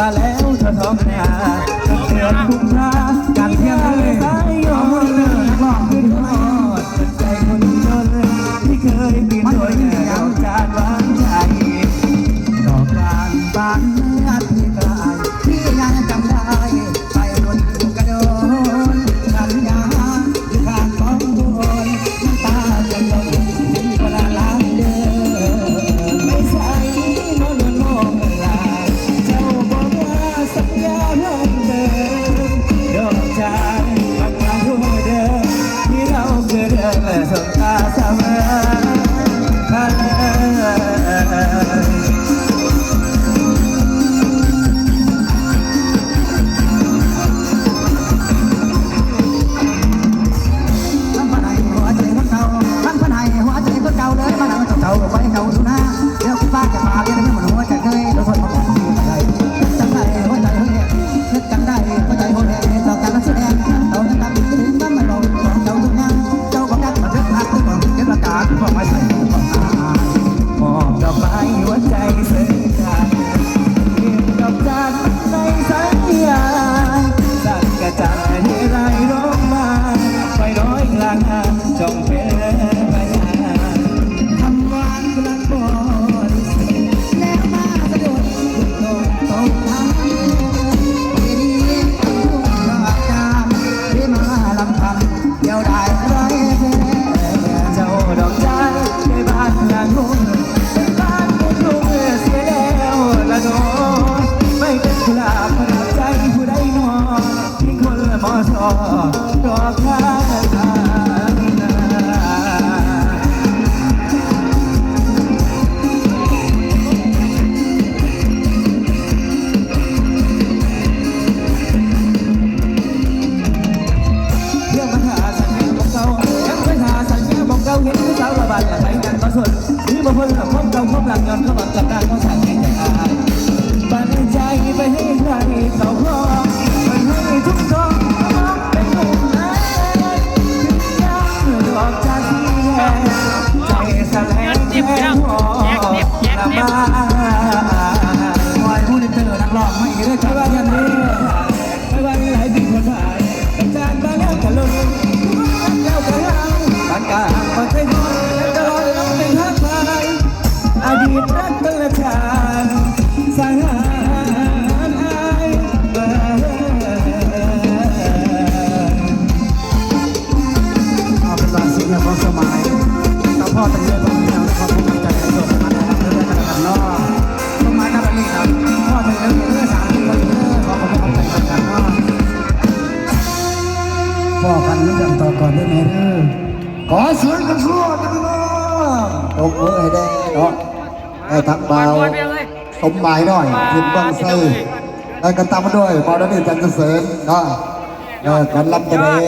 มาแล้วเธอสองหา ขอเสียงกันสู้กันพี่น้องตบมือให้ได้เนาะให้ทักเบาสมหมายหน่อยทิมบังไส้แล้วกันตามมาด้วยบอลนันจันทร์เกษมเนาะเออกันรับไปเลย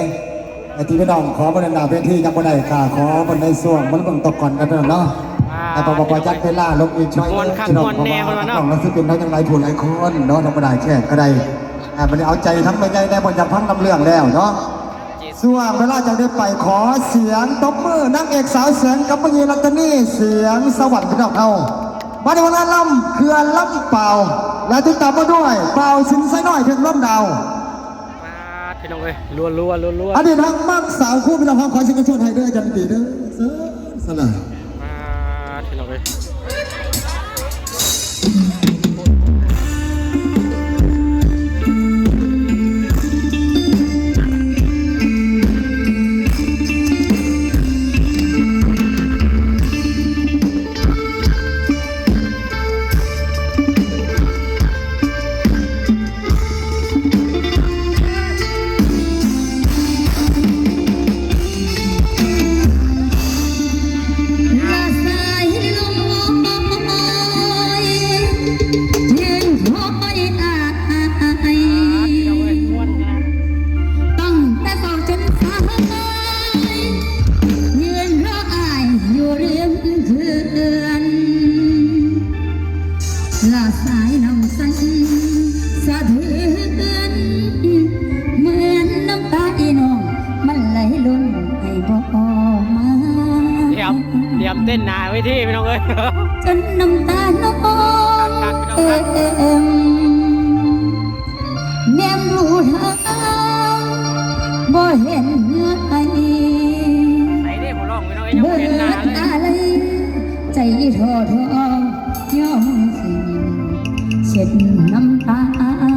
ไอ้ที่พี่น้องขอบรรดาเพื่อนที่ยังบ่ได้ค่ะขอบรรดาส่วงมันเบิ่งตกก่อนกันเนาะแต่ปปปจัดเวลาลงอีกช่วยม่วนคักพี่น้องม่วนแน่เพราะว่าเพิ่นว่าเนาะน้องนักศิลปินเขายังหลายผู้หลายคนเนาะธรรมดาแค่ก็ได้อ่ามันเอาใจทั้งไปใจได้บนจากพังลำเรื่องแล้วเนาะ ส่วนเวลาจะได้ไปขอเสียงตบมือนางเอกสาวเสียงกับมยีรัตนีเสียงสวัสดิ์พี่น้องเอามาในวันนั้นลำเขื่อนลำเป่า และติดตามมาด้วยเป่าสินไซน้อยเพียงลำดาวมาพี่น้องเอ้ยรัวรัวรัวรัวอดีตทางมักสาวคู่พี่น้องครับขอสิงคโปร์ไทยเด้อจันตีเด้อเสือสนะมาพี่น้องเอ้ย เตรียมเตรียมเต้นหนาไว้ที่พี่น้องเอ้ยจนน้ำตาน้องเอ็มแนมดูทางบ่เห็นเนื้อไอไหนเด้ผมร้องพี่น้องเอ้ยยังเบิบ่เห็นหน้าดเลยอะไรใจท้อท้อยอมสิ้นเช็ดน้ำตา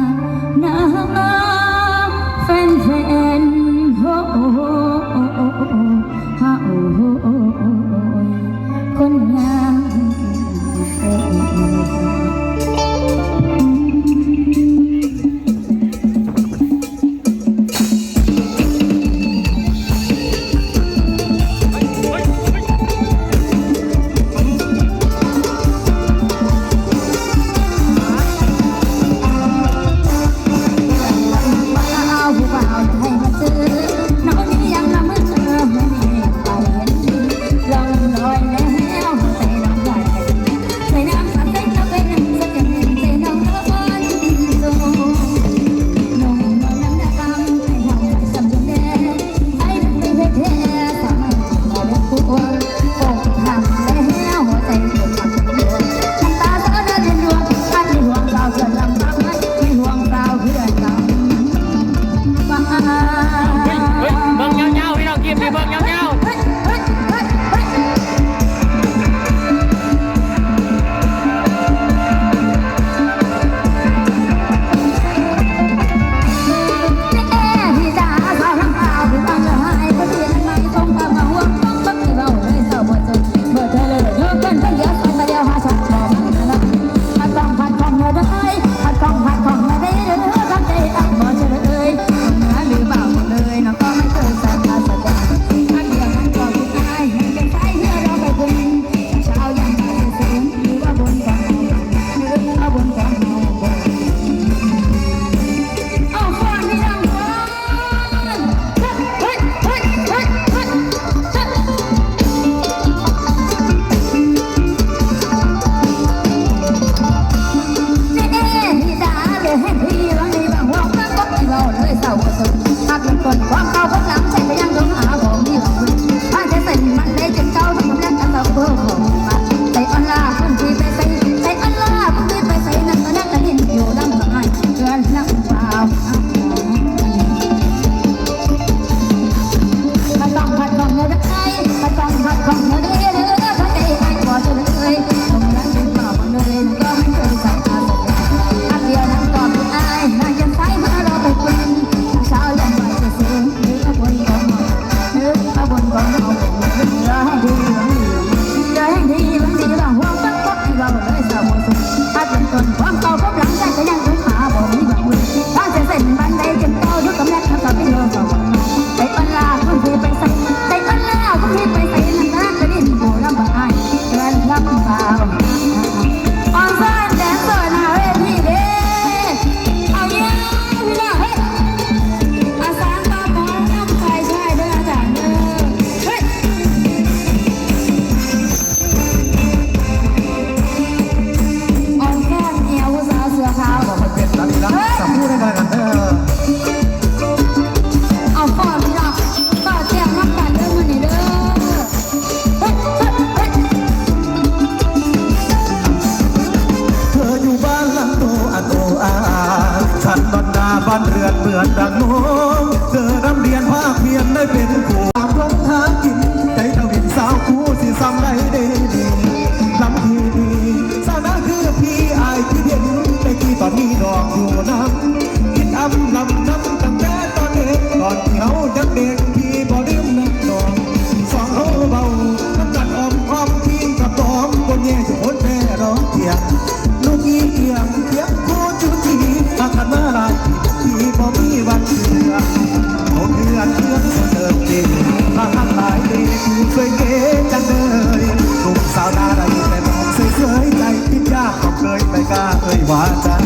วาจา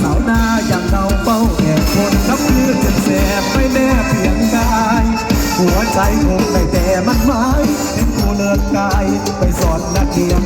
สาวหน้าอย่างเราเฝ้าแก่คนนับยืดจะแสบไม่แน่เพียงกาย หัวใจคงไม่แต่มันหมายเห็นผู้เลิกกายไปสอนนักเรียน